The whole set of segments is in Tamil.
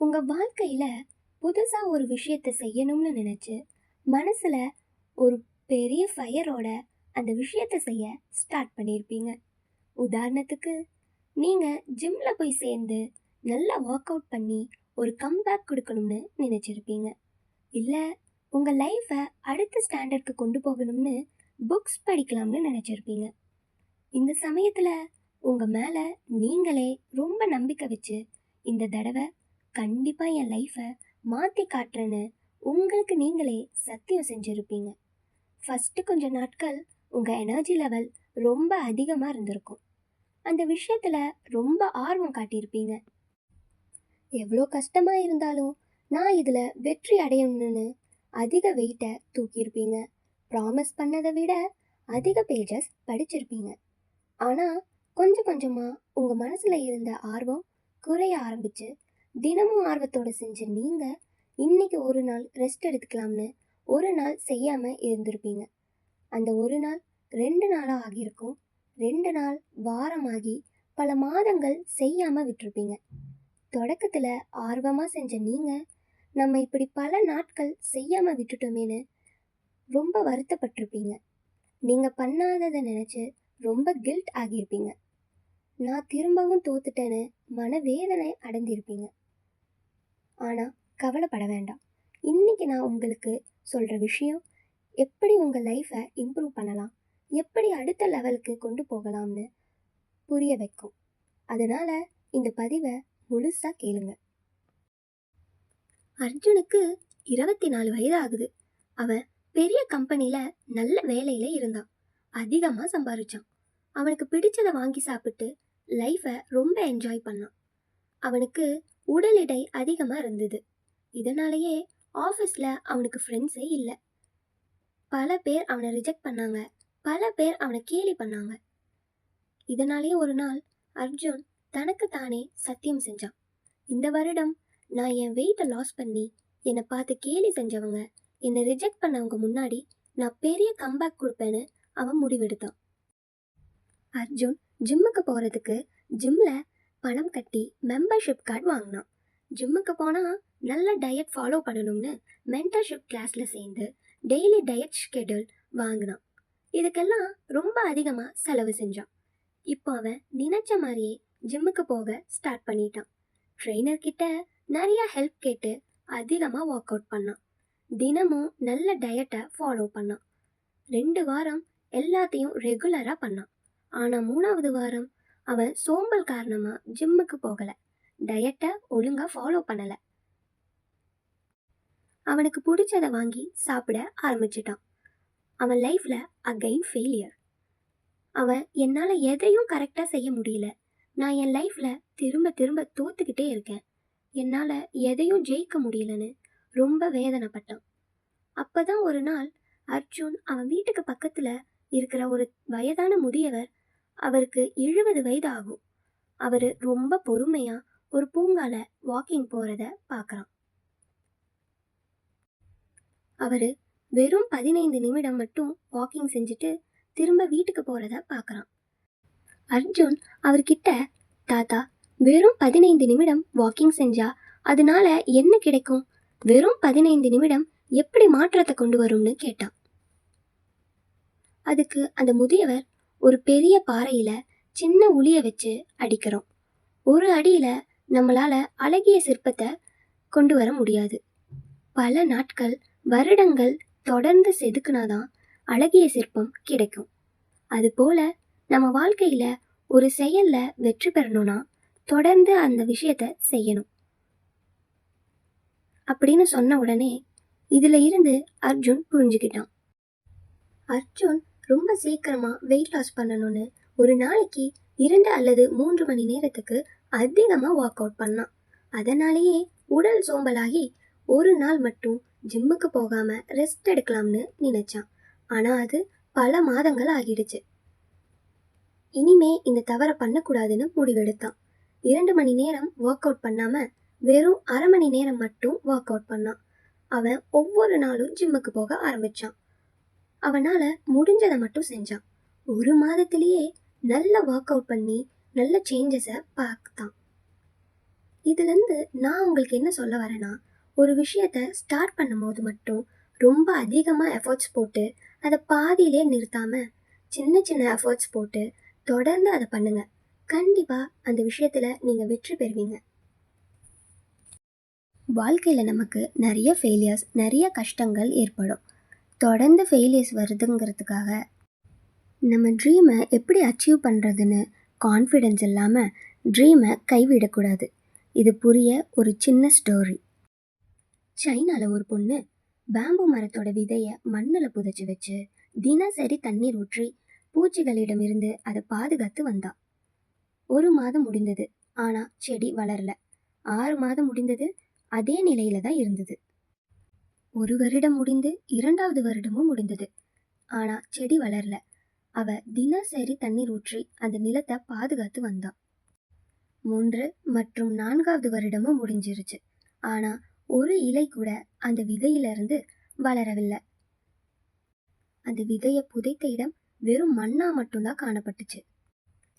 உங்கள் வாழ்க்கையில் புதுசாக ஒரு விஷயத்தை செய்யணும்னு நினச்சி மனசில் ஒரு பெரிய ஃபயரோட அந்த விஷயத்தை செய்ய ஸ்டார்ட் பண்ணியிருப்பீங்க உதாரணத்துக்கு நீங்கள் ஜிம்மில் போய் சேர்ந்து நல்லா ஒர்க் அவுட் பண்ணி ஒரு கம்பேக் கொடுக்கணும்னு நினச்சிருப்பீங்க. இல்லை உங்கள் லைஃப்பை அடுத்த ஸ்டாண்டர்டுக்கு கொண்டு போகணும்னு புக்ஸ் படிக்கலாம்னு நினச்சிருப்பீங்க. இந்த சமயத்தில் உங்கள் மேலே நீங்களே ரொம்ப நம்பிக்கை வச்சு இந்த தடவை கண்டிப்பாக என் லைஃப்பை மாற்றி காட்டுறேன்னு உங்களுக்கு நீங்களே சத்தியம் செஞ்சுருப்பீங்க. ஃபஸ்ட்டு கொஞ்ச நாட்கள் உங்கள் எனர்ஜி லெவல் ரொம்ப அதிகமாக இருந்திருக்கும். அந்த விஷயத்தில் ரொம்ப ஆர்வம் காட்டியிருப்பீங்க. எவ்வளோ கஷ்டமாக இருந்தாலும் நான் இதில் வெற்றி அடையணும்னு அதிக வெயிட்டை தூக்கியிருப்பீங்க. ப்ராமிஸ் பண்ணதை விட அதிக பேஜஸ் படிச்சிருப்பீங்க. ஆனால் கொஞ்சம் கொஞ்சமாக உங்கள் மனசில் இருந்த ஆர்வம் குறைய ஆரம்பிச்சு தினமும் ஆர்வத்தோடு செஞ்ச நீங்கள் இன்னைக்கு ஒரு நாள் ரெஸ்ட் எடுத்துக்கலாம்னு ஒரு நாள் செய்யாமல் இருந்திருப்பீங்க. அந்த ஒரு நாள் ரெண்டு நாளாக ஆகியிருக்கும். ரெண்டு நாள் வாரமாகி பல மாதங்கள் செய்யாமல் விட்டுருப்பீங்க. தொடக்கத்தில் ஆர்வமாக செஞ்ச நீங்கள் நம்ம இப்படி பல நாட்கள் செய்யாமல் விட்டுட்டோமேன்னு ரொம்ப வருத்தப்பட்டிருப்பீங்க. நீங்கள் பண்ணாததை நினச்சி ரொம்ப கில்ட் ஆகியிருப்பீங்க. நான் திரும்பவும் தோத்துட்டேன்னு மனவேதனை அடைந்திருப்பீங்க. ஆனால் கவலைப்பட வேண்டாம். இன்றைக்கி நான் உங்களுக்கு சொல்கிற விஷயம் எப்படி உங்கள் லைஃப்பை இம்ப்ரூவ் பண்ணலாம்? எப்படி அடுத்த லெவலுக்கு கொண்டு போகலாம்னு புரிய வைக்கும்? அதனால் இந்த பதிவை முழுசாக கேளுங்க. அர்ஜுனுக்கு இருபத்தி நாலு வயது ஆகுது. அவன் பெரிய கம்பெனியில் நல்ல வேலையில் இருந்தான். அதிகமாக சம்பாரிச்சான். அவனுக்கு பிடிச்சதை வாங்கி சாப்பிட்டு லைஃப்பை ரொம்ப என்ஜாய் பண்ணான். அவனுக்கு உடல் எடை அதிகமாக இருந்தது. இதனாலேயே ஆஃபீஸில் அவனுக்கு ஃப்ரெண்ட்ஸே இல்லை. பல பேர் அவனை ரிஜெக்ட் பண்ணாங்க. பல பேர் அவனை கேலி பண்ணாங்க. இதனாலேயே ஒரு நாள் அர்ஜுன் தனக்கு தானே சத்தியம் செஞ்சான். இந்த வருடம் நான் என் வெயிட்டை லாஸ் பண்ணி என்னை பார்த்து கேலி செஞ்சவங்க என்னை ரிஜெக்ட் பண்ணவங்க முன்னாடி நான் பெரிய கம்பேக் கொடுப்பேன்னு அவன் முடிவெடுத்தான். அர்ஜுன் ஜிம்முக்கு போகிறதுக்கு ஜிம்மில் பணம் கட்டி மெம்பர்ஷிப் கார்டு வாங்கினான். ஜிம்முக்கு போனால் நல்ல டயட் ஃபாலோ பண்ணணும்னு மென்டர்ஷிப் கிளாஸில் சேர்ந்து டெய்லி டயட் ஷெடியூல் வாங்கினான். இதுக்கெல்லாம் ரொம்ப அதிகமாக செலவு செஞ்சான். இப்போ அவன் நினைச்ச மாதிரியே ஜிம்முக்கு போக ஸ்டார்ட் பண்ணிட்டான். ட்ரெயினர் கிட்ட நிறைய ஹெல்ப் கேட்டு அதிகமாக ஒர்க் அவுட் பண்ணான். தினமும் நல்ல டயட்டை ஃபாலோ பண்ணான். ரெண்டு வாரம் எல்லாத்தையும் ரெகுலராக பண்ணான். ஆனால் மூணாவது வாரம் அவன் சோம்பல் காரணமாக ஜிம்முக்கு போகலை. டயட்டை ஒழுங்காக ஃபாலோ பண்ணலை. அவனுக்கு பிடிச்சதை வாங்கி சாப்பிட ஆரம்பிச்சிட்டான். அவன் லைஃப்பில் அகைன் ஃபெயிலியர் அவன் என்னால் எதையும் கரெக்டாக செய்ய முடியல. நான் என் லைஃப்பில் திரும்ப திரும்ப தோத்துக்கிட்டே இருக்கேன். என்னால் எதையும் ஜெயிக்க முடியலன்னு ரொம்ப வேதனைப்பட்டான். அப்போ தான் ஒரு நாள் அர்ஜுன் அவன் வீட்டுக்கு பக்கத்தில் இருக்கிற ஒரு வயதான முதியவர் அவருக்கு எழுபது வயது ஆகும் அவர் ரொம்ப பொறுமையாக ஒரு பூங்கால வாக்கிங் போகிறத பார்க்குறான் அவர் வெறும் பதினைந்து நிமிடம் மட்டும் வாக்கிங் செஞ்சுட்டு திரும்ப வீட்டுக்கு போகிறத பார்க்குறான் அர்ஜுன் அவர்கிட்ட தாத்தா வெறும் பதினைந்து நிமிடம் வாக்கிங் செஞ்சா அதனால என்ன கிடைக்கும்? வெறும் பதினைந்து நிமிடம் எப்படி மாற்றத்தை கொண்டு வரும்னு கேட்டான். அதுக்கு அந்த முதியவர் ஒரு பெரிய பாறையில் சின்ன உளியை வச்சு அடிக்கிறோம். ஒரு அடியில் நம்மளால் அழகிய சிற்பத்தை கொண்டு வர முடியாது. பல நாட்கள் வருடங்கள் தொடர்ந்து செதுக்குனாதான் அழகிய சிற்பம் கிடைக்கும். அதுபோல் நம்ம வாழ்க்கையில் ஒரு செயலில் வெற்றி பெறணும்னா தொடர்ந்து அந்த விஷயத்த செய்யணும். அப்படின்னு சொன்ன உடனே இதில் இருந்து அர்ஜுன் புரிஞ்சுக்கிட்டான். அர்ஜுன் ரொம்ப சீக்கிரமாக வெயிட் லாஸ் பண்ணணும்னு ஒரு நாளைக்கு இரண்டு அல்லது மூன்று மணி நேரத்துக்கு அதிகமாக ஒர்க் அவுட் பண்ணான் அதனாலேயே உடல் சோம்பலாகி ஒரு நாள் மட்டும் ஜிம்முக்கு போகாமல் ரெஸ்ட் எடுக்கலாம்னு நினச்சான். ஆனால் அது பல மாதங்கள் ஆகிடுச்சு. இனிமே இந்த தவறை பண்ணக்கூடாதுன்னு முடிவெடுத்தான். இரண்டு மணி நேரம் ஒர்க் அவுட் பண்ணாமல் வெறும் அரை மணி நேரம் மட்டும் ஒர்க் அவுட் பண்ணான். அவன் ஒவ்வொரு நாளும் ஜிம்முக்கு போக ஆரம்பிச்சான். அவனால் முடிஞ்சதை மட்டும் செஞ்சான். ஒரு மாதத்திலேயே நல்ல ஒர்க் அவுட் பண்ணி நல்ல சேஞ்சஸை பார்த்தான். இதுலேருந்து நான் உங்களுக்கு என்ன சொல்ல வரேன்னா ஒரு விஷயத்த ஸ்டார்ட் பண்ணும்போது மட்டும் ரொம்ப அதிகமாக எஃபர்ட்ஸ் போட்டு அதை பாதியிலே நிறுத்தாமல் சின்ன சின்ன எஃபர்ட்ஸ் போட்டு தொடர்ந்து அதை பண்ணுங்க. கண்டிப்பாக அந்த விஷயத்தில் நீங்கள் வெற்றி பெறுவீங்க. வாழ்க்கையில் நமக்கு நிறைய ஃபெயிலியர்ஸ் நிறைய கஷ்டங்கள் ஏற்படும். தொடர்ந்து ஃபெயிலியர்ஸ் வருதுங்கிறதுக்காக நம்ம ட்ரீமை எப்படி அச்சீவ் பண்ணுறதுன்னு கான்ஃபிடென்ஸ் இல்லாமல் ட்ரீமை கைவிடக்கூடாது. இது புரிய ஒரு சின்ன ஸ்டோரி சைனாவில் ஒரு பொண்ணு பேம்பு மரத்தோட விதையை மண்ணில் புதைச்சி வச்சு தினசரி தண்ணீர் ஊற்றி பூச்சிகளிடமிருந்து அதை பாதுகாத்து வந்தா. ஒரு மாதம் முடிந்தது. ஆனால் செடி வளரல. ஆறு மாதம் முடிந்தது. அதே நிலையில தான் இருந்தது. ஒரு வருடம் முடிந்து இரண்டாவது வருடமும் முடிந்தது. ஆனா செடி வளரல. அவ தினசரி தண்ணீர் ஊற்றி அந்த நிலத்தை பாதுகாத்து வந்தான் மூன்று மற்றும் நான்காவது வருடமும் முடிஞ்சிருச்சு. ஆனா ஒரு இலை கூட அந்த விதையிலிருந்து வளரவில்லை. அந்த விதையை புதைத்த இடம் வெறும் மண்ணா மட்டும்தான் காணப்பட்டுச்சு.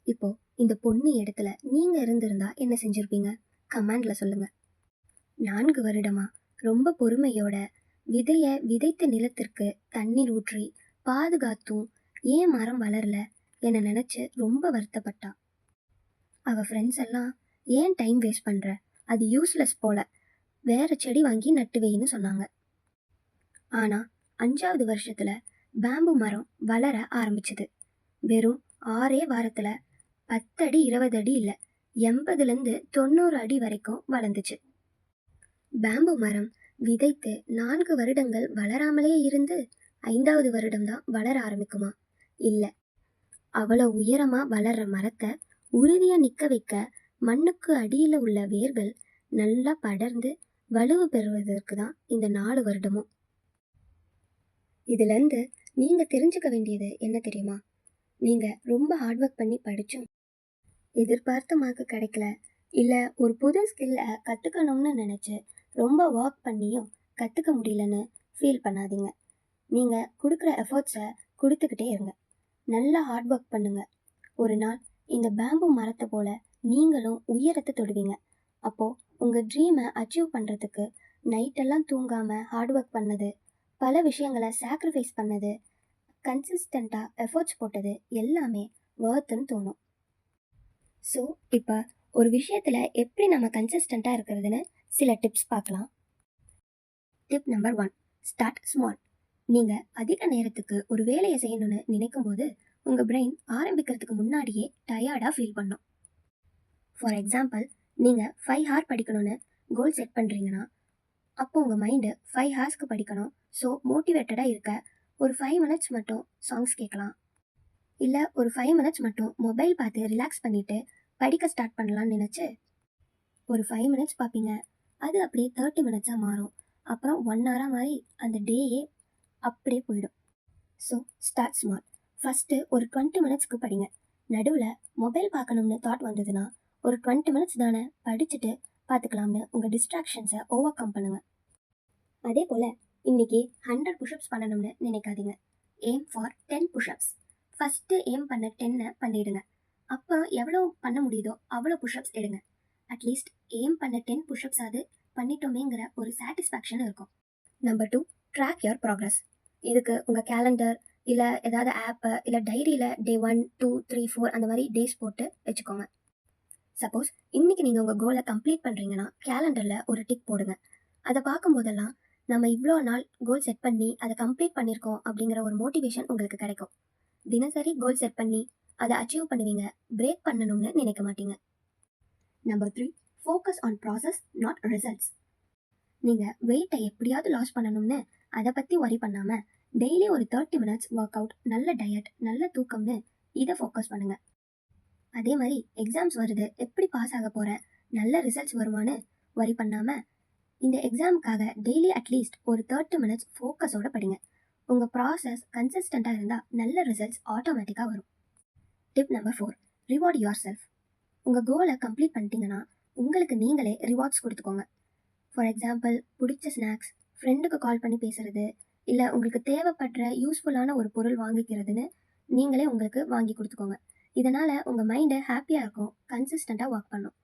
இப்போ இந்த பொண்ணு இடத்துல நீங்க இருந்திருந்தா என்ன செஞ்சிருப்பீங்க? கமெண்ட்ல சொல்லுங்க. நான்கு வருடமா? ரொம்ப பொறுமையோட விதைய விதைத்த நிலத்திற்கு தண்ணீர் ஊற்றி பாதுகாத்தும் ஏன் மரம் வளரல என நினச்சி ரொம்ப வருத்தப்பட்டா. அவள் ஃப்ரெண்ட்ஸ் எல்லாம் ஏன் டைம் வேஸ்ட் பண்ணுற அது யூஸ்லெஸ் போல. வேற செடி வாங்கி நட்டு வைன்னு சொன்னாங்க. ஆனால் அஞ்சாவது வருஷத்தில் பேம்பு மரம் வளர ஆரம்பிச்சது. வெறும் ஆறே வாரத்தில் பத்தடி இருபது அடி இல்லை எண்பதுலேருந்து தொண்ணூறு அடி வரைக்கும் வளர்ந்துச்சு. பேம்பு மரம் விதைத்து நான்கு வருடங்கள் வளராமலே இருந்து ஐந்தாவது வருடம்தான் வளர ஆரம்பிக்குமா? இல்லை. அவ்வளோ உயரமாக வளர்ற மரத்தை உறுதியாக நிற்க வைக்க மண்ணுக்கு அடியில் உள்ள வேர்கள் நல்லா படர்ந்து வலுவு பெறுவதற்கு தான் இந்த நாலு வருடமும். இதுலேருந்து நீங்கள் தெரிஞ்சுக்க வேண்டியது என்ன தெரியுமா? நீங்கள் ரொம்ப ஹார்ட் ஒர்க் பண்ணி படித்தோம் எதிர்பார்த்த மார்க்கு கிடைக்கல. இல்லை ஒரு புது ஸ்கில்லை கற்றுக்கணும்னு நினச்சி ரொம்ப ஒர்க் பண்ணியும் கற்றுக்க முடியலன்னு ஃபீல் பண்ணாதீங்க. நீங்கள் கொடுக்குற எஃபர்ட்ஸை கொடுத்துக்கிட்டே இருங்க. நல்லா ஹார்ட் ஒர்க் பண்ணுங்க. ஒரு நாள் இந்த பேம்பு மரத்தை போல நீங்களும் உயரத்தை தொடுவீங்க. அப்போது உங்கள் ட்ரீமை அச்சீவ் பண்ணுறதுக்கு நைட்டெல்லாம் தூங்காமல் ஹார்ட் ஒர்க் பண்ணது பல விஷயங்களை சாக்ரிஃபைஸ் பண்ணது கன்சிஸ்டண்ட்டாக எஃபர்ட்ஸ் போட்டது எல்லாமே ஒர்த்துன்னு தோணும். ஸோ இப்போ ஒரு விஷயத்தில் எப்படி நம்ம கன்சிஸ்டண்ட்டாக இருக்கிறதுன்னு சில டிப்ஸ் பார்க்கலாம். Tip number one start small நீங்கள் அதிக நேரத்துக்கு ஒரு வேலையை செய்யணும்னு நினைக்கும் போது உங்கள் பிரெயின் ஆரம்பிக்கிறதுக்கு முன்னாடியே டயர்டாக ஃபீல் பண்ணும். ஃபார் எக்ஸாம்பிள் நீங்கள் ஃபைவ் ஹார் படிக்கணும்னு கோல் செட் பண்ணுறீங்கன்னா அப்போ உங்கள் மைண்டு ஃபைவ் ஹார்ஸ்க்கு படிக்கணும். ஸோ மோட்டிவேட்டடாக இருக்க ஒரு ஃபைவ் மினிட்ஸ் மட்டும் சாங்ஸ் கேட்கலாம். இல்லை ஒரு ஃபைவ் மினிட்ஸ் மட்டும் மொபைல் பார்த்து ரிலாக்ஸ் பண்ணிவிட்டு படிக்க ஸ்டார்ட் பண்ணலாம்னு நினச்சி ஒரு ஃபைவ் மினிட்ஸ் பார்ப்பீங்க. அது அப்படியே தேர்ட்டி மினிட்ஸாக மாறும். அப்புறம் ஒன் ஹவராக மாறி அந்த டேயே அப்படியே போயிடும். ஸோ ஸ்டார்ட் ஸ்மால் ஃபஸ்ட்டு ஒரு டுவெண்ட்டி மினிட்ஸ்க்கு படிங்க. நடுவில் மொபைல் பார்க்கணும்னு தாட் வந்ததுன்னா ஒரு டுவெண்ட்டி மினிட்ஸ் தானே படிச்சுட்டு பார்த்துக்கலாம்னு உங்கள் டிஸ்ட்ராக்ஷன்ஸை ஓவர் கம் பண்ணுங்கள் அதே போல் இன்னைக்கு ஹண்ட்ரட் புஷ்அப்ஸ் பண்ணணும்னு நினைக்காதீங்க. Aim for ten pushups first aim பண்ண டென்னை பண்ணிடுங்க. அப்புறம் எவ்வளோ பண்ண முடியுதோ அவ்வளோ புஷ்அப்ஸ் எடுங்க. அட்லீஸ்ட் எய்ம் பண்ண டென் புஷ்அப்ஸ் ஆகுது பண்ணிட்டோமேங்கிற ஒரு சாட்டிஸ்ஃபேக்ஷன் இருக்கும். Number two track your progress இதுக்கு உங்கள் கேலண்டர் இல்லை ஏதாவது ஆப்பு இல்லை டைரியில் day one two three four அந்த மாதிரி டேஸ் போட்டு வச்சுக்கோங்க. சப்போஸ் இன்றைக்கி நீங்கள் உங்கள் கோலை கம்ப்ளீட் பண்ணுறீங்கன்னா கேலண்டரில் ஒரு டிக் போடுங்க. அதை பார்க்கும்போதெல்லாம் நம்ம இவ்வளோ நாள் கோல் செட் பண்ணி அதை கம்ப்ளீட் பண்ணியிருக்கோம் அப்படிங்கிற ஒரு மோட்டிவேஷன் உங்களுக்கு கிடைக்கும். தினசரி கோல் செட் பண்ணி அதை அச்சீவ் பண்ணுவீங்க. பிரேக் பண்ணணும்னு நினைக்க மாட்டீங்க. Number three focus on process not results நீங்கள் வெயிட்டை எப்படியாவது லாஸ் பண்ணணும்னு அதை பற்றி ஒரி பண்ணாமல் டெய்லி ஒரு தேர்ட்டி மினிட்ஸ் ஒர்க் அவுட் நல்ல டயட் நல்ல தூக்கம்னு இதை ஃபோக்கஸ் பண்ணுங்கள் அதே மாதிரி எக்ஸாம்ஸ் வருது எப்படி பாஸ் ஆக போகிற நல்ல ரிசல்ட்ஸ் வருமானு ஒரி பண்ணாமல் இந்த எக்ஸாமுக்காக டெய்லி அட்லீஸ்ட் ஒரு தேர்ட்டி மினிட்ஸ் ஃபோக்கஸோட படிங்க. உங்கள் ப்ராசஸ் கன்சிஸ்டண்ட்டாக இருந்தால் நல்ல ரிசல்ட்ஸ் ஆட்டோமேட்டிக்காக வரும். Tip number four reward your self உங்கள் கோலை கம்ப்ளீட் பண்ணிட்டீங்கன்னா உங்களுக்கு நீங்களே ரிவார்ட்ஸ் கொடுத்துக்கோங்க. ஃபார் எக்ஸாம்பிள் பிடிச்ச ஸ்நாக்ஸ் ஃப்ரெண்டுக்கு கால் பண்ணி பேசுறது இல்லை உங்களுக்கு தேவைப்படுற யூஸ்ஃபுல்லான ஒரு பொருள் வாங்கிக்கிறதுன்னு நீங்களே உங்களுக்கு வாங்கி கொடுத்துக்கோங்க. இதனால் உங்கள் மைண்டு ஹாப்பியாக இருக்கும் கன்சிஸ்டண்ட்டாக ஒர்க் பண்ணும்.